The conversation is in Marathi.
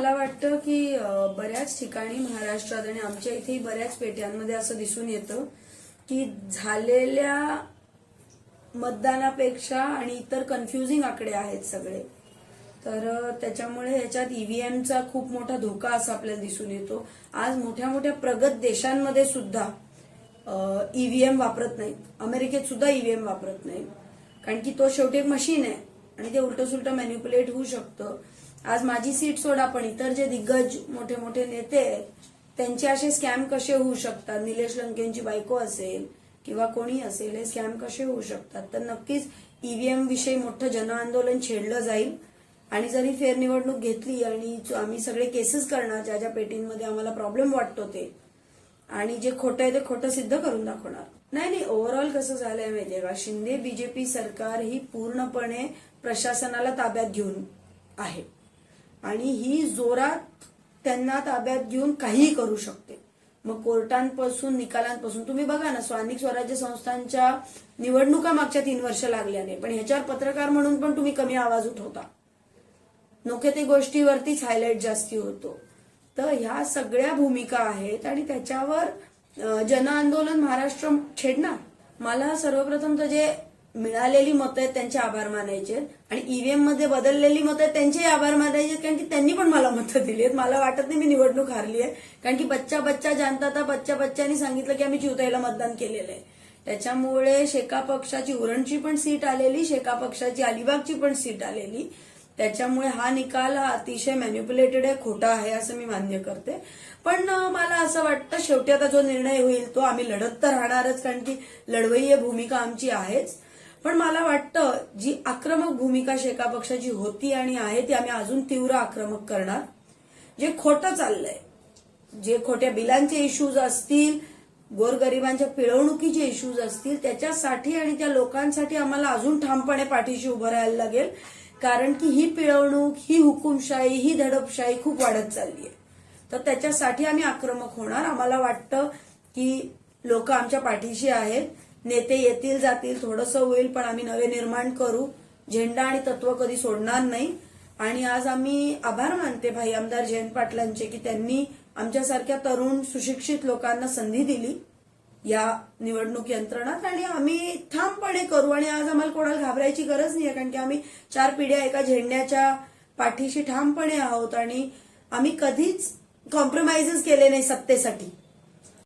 मला वाटतं की बऱ्याच ठिकाणी महाराष्ट्रात आणि आमच्या इथेही बऱ्याच पेट्यांमध्ये असं दिसून येतं की झालेल्या मतदानापेक्षा आणि इतर कन्फ्युजिंग आकडे आहेत सगळे. तर त्याच्यामुळे ह्याच्यात ईव्हीएमचा खूप मोठा धोका असा आपल्याला दिसून येतो. आज मोठ्या मोठ्या प्रगत देशांमध्ये सुद्धा ईव्हीएम वापरत नाहीत. अमेरिकेत सुद्धा ईव्हीएम वापरत नाहीत. कारण की तो शेवटी एक मशीन आहे आणि ते उलट सुलट मॅन्युप्युलेट होऊ शकतं. आज माझी सीट सोडा पण इतर जे दिग्गज मोठे मोठे नेते आहेत त्यांचे असे स्कॅम कसे होऊ शकतात? निलेश लंकेंची बायको असेल किंवा कोणी असेल हे स्कॅम कसे होऊ शकतात? तर नक्कीच ईव्हीएम विषयी मोठं जनआंदोलन छेडलं जाईल. आणि जरी फेरनिवडणूक घेतली आणि आम्ही सगळे केसेस करणार ज्या ज्या पेटींमध्ये आम्हाला प्रॉब्लेम वाटतो ते आणि जे खोटं आहे ते खोटं सिद्ध करून दाखवणार. नाही नाही ओव्हरऑल कसं झालंय माहितीये का? शिंदे बीजेपी सरकार ही पूर्णपणे प्रशासनाला ताब्यात घेऊन आहे. आणि ही जोरात त्यांना ताब्यात घेऊन काहीही करू शकते. मग कोर्टांपासून निकालांपासून तुम्ही बघा ना स्थानिक स्वराज्य संस्थांच्या निवडणुका मागच्या तीन वर्ष लागल्याने पण ह्याच्यावर पत्रकार म्हणून पण तुम्ही कमी आवाज उठवता. नोके ते गोष्टीवरतीच हायलाईट जास्ती होतो. तर ह्या सगळ्या भूमिका आहेत आणि त्याच्यावर जनआंदोलन महाराष्ट्र छेडणार? मला सर्वप्रथम तर जे मिळालेली मतं आहेत त्यांचे आभार मानायचे आहेत. आणि ईव्हीएममध्ये बदललेली मतं आहेत त्यांचेही आभार मानायचे आहेत, कारण की त्यांनी पण मला मतं दिली आहेत. मला वाटत नाही मी निवडणूक हारली आहे कारण की बच्चा बच्चा जानता था बच्चा बच्चानी सांगितलं की आम्ही चिवताईला मतदान केलेलं आहे. त्याच्यामुळे शेका पक्षाची उरणची पण सीट आलेली शेका पक्षाची अलिबागची पण सीट आलेली. त्याच्यामुळे हा निकाल हा अतिशय मॅन्युप्युलेटेड आहे खोटा आहे असं मी मान्य करते. पण मला असं वाटतं शेवटी आता जो निर्णय होईल तो आम्ही लढत तर राहणारच कारण की लढवय्य भूमिका आमची आहेच. पण मला वाटतं जी आक्रमक भूमिका शेका पक्षाची होती आणि आहे ती आम्ही अजून तीव्र आक्रमक करणार. जे खोटं चाललंय जे खोट्या बिलांचे इश्यूज असतील गोरगरिबांच्या पिळवणुकीचे इश्यूज असतील त्याच्यासाठी आणि त्या लोकांसाठी आम्हाला अजून ठामपणे पाठीशी उभं राहायला लागेल. कारण की ही पिळवणूक ही हुकुमशाही ही धडपशाही खूप वाढत चालली आहे. तर त्याच्यासाठी आम्ही आक्रमक होणार. आम्हाला वाटतं की लोक आमच्या पाठीशी आहेत. नेते येतील जातील थोडंसं होईल पण आम्ही नवे निर्माण करू. झेंडा आणि तत्व कधी सोडणार नाही. आणि आज आम्ही आभार मानते भाई आमदार जयंत पाटलांचे की त्यांनी आमच्यासारख्या तरुण सुशिक्षित लोकांना संधी दिली या निवडणूक यंत्रणात. आणि आम्ही ठामपणे करू. आणि आज आम्हाला कोणाला घाबरायची गरज नाही कारण की आम्ही चार पिढ्या एका झेंड्याच्या पाठीशी ठामपणे आहोत. आणि आम्ही कधीच कॉम्प्रोमाइजेस केले नाही सत्तेसाठी.